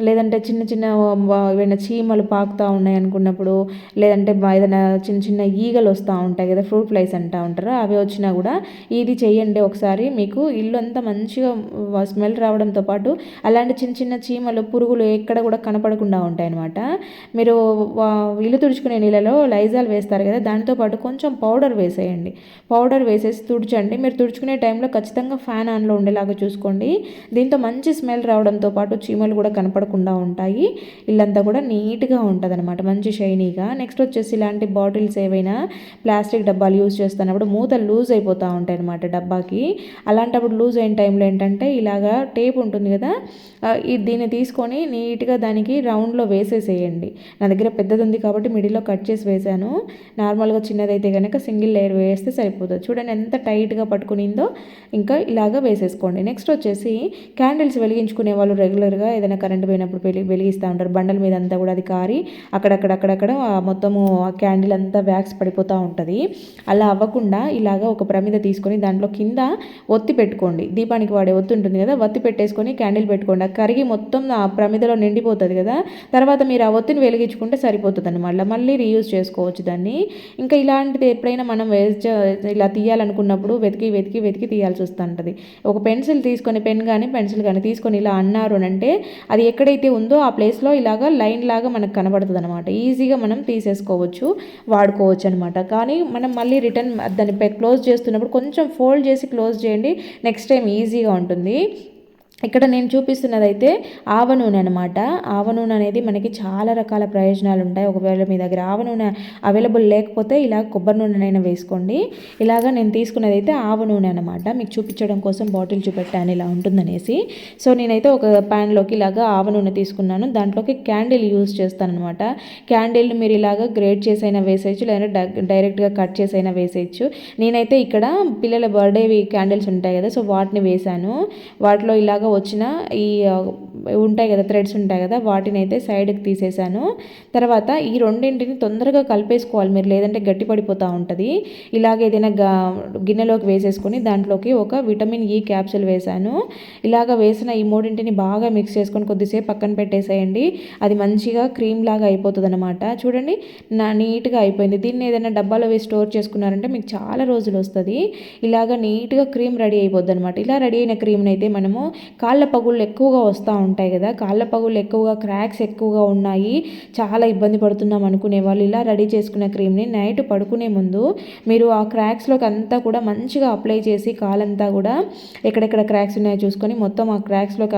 లేదంటే చిన్న చిన్న ఏమైనా ఏవైనా చీమలు పాకుతూ ఉన్నాయి అనుకున్నప్పుడు లేదంటే ఏదైనా చిన్న చిన్న ఈగలు వస్తూ ఉంటాయి కదా ఫ్రూట్ ఫ్లైస్ అంటూ ఉంటారు అవి వచ్చినా కూడా ఇది చేయండి ఒకసారి. మీకు ఇల్లు అంతా మంచిగా స్మెల్ రావడంతో పాటు అలాంటి చిన్న చిన్న చీమలు పురుగులు ఎక్కడ కూడా కనపడకుండా ఉంటాయి అనమాట మీరు వా- ఇల్లు తుడుచుకునే నీళ్ళలో లైజాల్ వేస్తారు కదా దానితో పాటు కొంచెం పౌడర్ వేసేయండి. పౌడర్ వేసేసి తుడిచండి. మీరు తుడుచుకునే టైంలో ఖచ్చితంగా ఫ్యాన్ ఆన్లో ఉండేలాగా చూసుకోండి. దీంతో మంచి స్మెల్ రావడంతో పాటు చీమలు కూడా కనపడకుండా ఉంటాయి. ఇల్లంతా కూడా నీట్గా ఉంటుంది అనమాట మంచి షైనీగా. నెక్స్ట్ వచ్చేసి ఇలాంటి బాటిల్స్ ఏవైనా ప్లాస్టిక్ డబ్బాలు యూజ్ చేస్తున్నప్పుడు మూతలు లూజ్ అయిపోతూ ఉంటాయి అనమాట డబ్బాకి. అలాంటప్పుడు లూజ్ అయిన టైంలో ఏంటంటే ఇలాగా టేప్ ఉంటుంది కదా ఈ దీన్ని తీసుకొని నీట్గా దానికి రౌండ్లో వేసేసేయండి. నా దగ్గర పెద్దది ఉంది కాబట్టి మిడిల్లో కట్ చేసి వేసాను నార్మల్గా చిన్నదైతే కనుక సింగిల్ లేయర్ వేస్తే సరిపోతుంది. చూడండి ఎంత టైట్గా పట్టుకునిందో ఇంకా ఇలాగ వేసేసుకోండి. నెక్స్ట్ వచ్చేసి క్యాండిల్స్ వెలిగించుకునే వాళ్ళు రెగ్యులర్గా ఏదైనా కరెంట్ పోయినప్పుడు వెలి వెలిగిస్తూ ఉంటారు. బండల మీద అంతా కూడా అది కారి అక్కడక్కడ అక్కడక్కడ మొత్తము ఆ క్యాండిల్ అంతా వ్యాక్స్ పడిపోతూ ఉంటుంది. అలా అవ్వకుండా ఇలాగ ఒక ప్రమిద తీసుకొని దాంట్లో కింద ఒత్తి పెట్టుకోండి. దీపానికి వాడే ఒత్తి ఉంటుంది కదా ఒత్తి పెట్టేసుకొని క్యాండిల్ పెట్టుకోండి. కరిగి మొత్తం ఆ ప్రమిదలో నిండిపోతుంది కదా తర్వాత మీరు ఆ ఒత్తిని వెలిగించుకుంటే సరిపోతుంది అనమాట మళ్ళీ రీయూజ్ చేసుకోవచ్చు దాన్ని. ఇంకా ఇలాంటిది ఎప్పుడైనా మనం వేస్ట్ ఇలా తీయాలనుకున్నప్పుడు వెతికి వెతికి వెతికి తీయాల్సి వస్తుంటుంది ఒక పెన్సిల్ తీసుకొని పెన్ కానీ పెన్సిల్ కానీ తీసుకొని ఇలా అన్నారు అని అంటే అది ఎక్కడైతే ఉందో ఆ ప్లేస్లో ఇలాగ లైన్ లాగా మనకు కనబడుతుంది అనమాట ఈజీగా మనం తీసేసుకోవచ్చు వాడుకోవచ్చు అనమాట కానీ మనం మళ్ళీ రిటర్న్ దాన్ని క్లోజ్ చేస్తున్నప్పుడు కొంచెం ఫోల్డ్ చేసి క్లోజ్ చేయండి నెక్స్ట్ టైం ఈజీగా ఉంటుంది. ఇక్కడ నేను చూపిస్తున్నది అయితే ఆవ నూనె అనమాట ఆవ నూనె అనేది మనకి చాలా రకాల ప్రయోజనాలు ఉంటాయి. ఒకవేళ మీ దగ్గర ఆవ నూనె అవైలబుల్ లేకపోతే ఇలా కొబ్బరి నూనెనైనా వేసుకోండి. ఇలాగా నేను తీసుకున్నది అయితే ఆవ నూనె అనమాట మీకు చూపించడం కోసం బాటిల్ చూపెట్టాను ఇలా ఉంటుందనేసి. సో నేనైతే ఒక ప్యాన్లోకి ఇలాగా ఆవ నూనె తీసుకున్నాను. దాంట్లోకి క్యాండిల్ యూజ్ చేస్తానమాట క్యాండిల్ క్యాండిల్ని మీరు ఇలాగా గ్రేట్ చేసైనా వేసేయచ్చు లేదా డైరెక్ట్గా కట్ చేసైనా వేసేయచ్చు. నేనైతే ఇక్కడ పిల్లల బర్త్డేవి క్యాండిల్స్ ఉంటాయి కదా సో వాటిని వేశాను. వాటిలో ఇలాగ వచ్చిన ఈ ఉంటాయి కదా థ్రెడ్స్ ఉంటాయి కదా వాటిని అయితే సైడ్కి తీసేసాను. తర్వాత ఈ రెండింటిని తొందరగా కలిపేసుకోవాలి మీరు లేదంటే గట్టి పడిపోతూ ఉంటుంది. ఇలాగ ఏదైనా గిన్నెలోకి వేసేసుకొని దాంట్లోకి ఒక విటమిన్ ఈ క్యాప్సూల్ వేసాను ఇలాగ వేసిన ఈ మూడింటిని బాగా మిక్స్ చేసుకొని కొద్దిసేపు పక్కన పెట్టేసేయండి. అది మంచిగా క్రీమ్ లాగా అయిపోతుంది అనమాట చూడండి నా నీట్గా అయిపోయింది. దీన్ని ఏదైనా డబ్బాలో వేసి స్టోర్ చేసుకున్నారంటే మీకు చాలా రోజులు వస్తుంది. ఇలాగ నీట్గా క్రీమ్ రెడీ అయిపోద్ది అనమాట ఇలా రెడీ అయిన క్రీమ్ని అయితే మనము కాళ్ళ పగుళ్ళు ఎక్కువగా వస్తూ ఉంటాయి కదా కాళ్ళ పగుళ్ళు ఎక్కువగా క్రాక్స్ ఎక్కువగా ఉన్నాయి. చాలా ఇబ్బంది పడుతున్నాం అనుకునే వాళ్ళు. ఇలా రెడీ చేసుకున్న క్రీమ్ని నైట్ పడుకునే ముందు మీరు ఆ క్రాక్స్లోకి అంతా కూడా మంచిగా అప్లై చేసి కాలంతా కూడా ఎక్కడెక్కడ క్రాక్స్ ఉన్నాయో చూసుకొని మొత్తం ఆ క్రాక్స్లోకి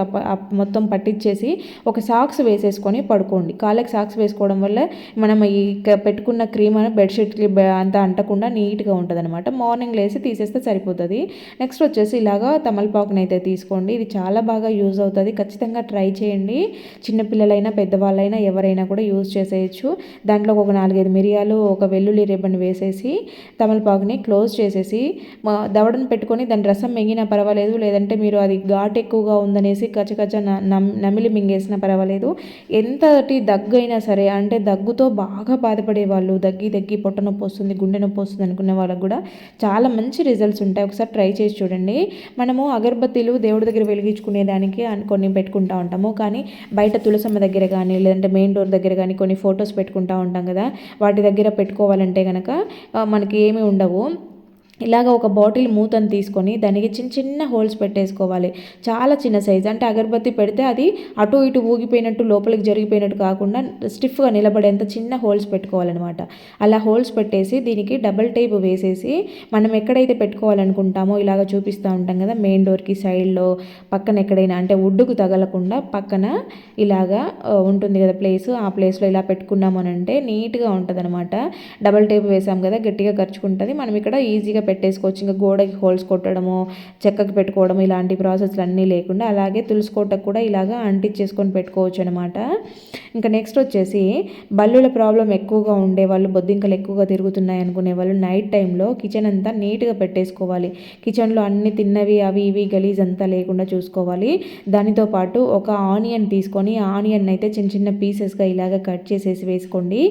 మొత్తం పట్టించేసి ఒక సాక్స్ వేసేసుకొని పడుకోండి. కాళ్ళకి సాక్స్ వేసుకోవడం వల్ల మనం ఈ పెట్టుకున్న క్రీమ్ అని బెడ్షీట్కి అంతా అంటకుండా నీట్గా ఉంటుంది అనమాట మార్నింగ్ లేసి తీసేస్తే సరిపోతుంది. నెక్స్ట్ వచ్చేసి ఇలాగా తమలపాకునైతే అయితే తీసుకోండి. ఇది చాలా చాలా బాగా యూజ్ అవుతుంది. ఖచ్చితంగా ట్రై చేయండి. చిన్నపిల్లలైనా పెద్దవాళ్ళైనా ఎవరైనా కూడా యూజ్ చేసేయచ్చు. దాంట్లో ఒక నాలుగైదు మిరియాలు ఒక వెల్లుల్లి రిబ్బన్ వేసేసి తమలపాకుని క్లోజ్ చేసేసి దవడను పెట్టుకొని దాని రసం మింగినా పర్వాలేదు. లేదంటే మీరు అది ఘాట్ ఎక్కువగా ఉందనేసి కచ్చకచ్చ నమిలి మింగేసినా పర్వాలేదు. ఎంతటి దగ్గు అయినా సరే అంటే దగ్గుతో బాగా బాధపడే వాళ్ళు దగ్గి దగ్గి పొట్ట నొప్పి వస్తుంది గుండె నొప్పి వస్తుంది అనుకునే వాళ్ళకి కూడా చాలా మంచి రిజల్ట్స్ ఉంటాయి. ఒకసారి ట్రై చేసి చూడండి. మనము అగరబత్తీలు దేవుడి దగ్గర వెలిగి పెట్టుకునేదానికి కొన్ని పెట్టుకుంటూ ఉంటాము. కానీ బయట తులసమ్మ దగ్గర కానీ లేదంటే మెయిన్ డోర్ దగ్గర కానీ కొన్ని ఫొటోస్ పెట్టుకుంటూ ఉంటాం కదా. వాటి దగ్గర పెట్టుకోవాలంటే కనుక మనకి ఏమీ ఉండవు. ఇలాగ ఒక బాటిల్ మూతను తీసుకొని దానికి చిన్న చిన్న హోల్స్ పెట్టేసుకోవాలి. చాలా చిన్న సైజ్. అంటే అగరబత్తి పెడితే అది అటు ఇటు ఊగిపోయినట్టు లోపలికి జరిగిపోయినట్టు కాకుండా స్టిఫ్గా నిలబడేంత చిన్న హోల్స్ పెట్టుకోవాలన్నమాట. అలా హోల్స్ పెట్టేసి దీనికి డబల్ టైప్ వేసేసి మనం ఎక్కడైతే పెట్టుకోవాలనుకుంటామో ఇలాగ చూపిస్తూ ఉంటాం కదా మెయిన్ డోర్కి సైడ్లో పక్కన ఎక్కడైనా అంటే వుడ్డుకు తగలకుండా పక్కన ఇలాగా ఉంటుంది కదా ప్లేస్. ఆ ప్లేస్లో ఇలా పెట్టుకున్నామనంటే నీట్గా ఉంటుంది అనమాట డబల్ టేప్ వేసాం కదా గట్టిగా ఖర్చుకుంటుంది మనం ఇక్కడ ఈజీగా పెట్టేసుకోవచ్చు. ఇంకా గోడకి హోల్స్ కొట్టడము చెక్కకి పెట్టుకోవడం ఇలాంటి ప్రాసెస్లు అన్నీ లేకుండా అలాగే తులసి కోటకు కూడా ఇలాగా అంటించేసుకొని పెట్టుకోవచ్చు అనమాట ఇంకా నెక్స్ట్ వచ్చేసి బల్లుల ప్రాబ్లం ఎక్కువగా ఉండే వాళ్ళు బొద్దింకలు ఎక్కువగా తిరుగుతున్నాయి అనుకునే వాళ్ళు నైట్ టైంలో కిచెన్ అంతా నీట్గా పెట్టేసుకోవాలి. కిచెన్లో అన్ని తిన్నవి అవి ఇవి గలీజ్ అంతా లేకుండా చూసుకోవాలి. దానితో పాటు ఒక ఆనియన్ తీసుకొని ఆనియన్ అయితే చిన్న చిన్న పీసెస్గా ఇలాగ కట్ చేసేసి వేసుకోండి.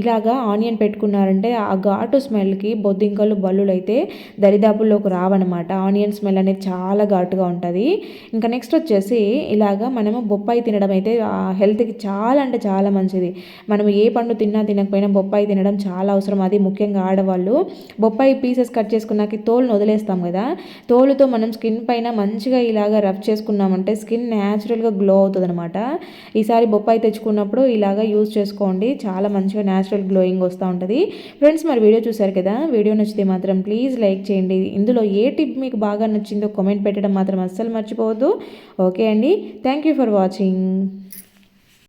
ఇలాగా ఆనియన్ పెట్టుకున్నారంటే ఆ ఘాటు స్మెల్కి బొద్దింకలు బల్లులు అయితే దరిదాపుల్లోకి రావన్నమాట. ఆనియన్ స్మెల్ అనేది చాలా ఘాటుగా ఉంటుంది. ఇంకా నెక్స్ట్ వచ్చేసి ఇలాగా మనము బొప్పాయి తినడం అయితే హెల్త్కి చాలా అంటే చాలా మంచిది. మనం ఏ పండు తిన్నా తినకపోయినా బొప్పాయి తినడం చాలా అవసరం. అది ముఖ్యంగా ఆడవాళ్ళు. బొప్పాయి పీసెస్ కట్ చేసుకున్నాక తోలును వదిలేస్తాం కదా. తోలుతో మనం స్కిన్ పైన మంచిగా ఇలాగా రబ్ చేసుకున్నామంటే స్కిన్ న్యాచురల్గా గ్లో అవుతుంది అనమాట ఈసారి బొప్పాయి తెచ్చుకున్నప్పుడు ఇలాగా యూజ్ చేసుకోండి. చాలా మంచిగా న్యాచురల్ గ్లోయింగ్ వస్తూ ఉంటుంది. ఫ్రెండ్స్ మరి వీడియో చూసారు కదా? వీడియో నచ్చితే మాత్రం ప్లీజ్ ప్లీజ్ లైక్ చేయండి. ఇందులో ఏ టిప్ మీకు బాగా నచ్చిందో కామెంట్ పెట్టడం మాత్రం అస్సలు మర్చిపోవద్దు. ఓకే అండి. Thank you for watching.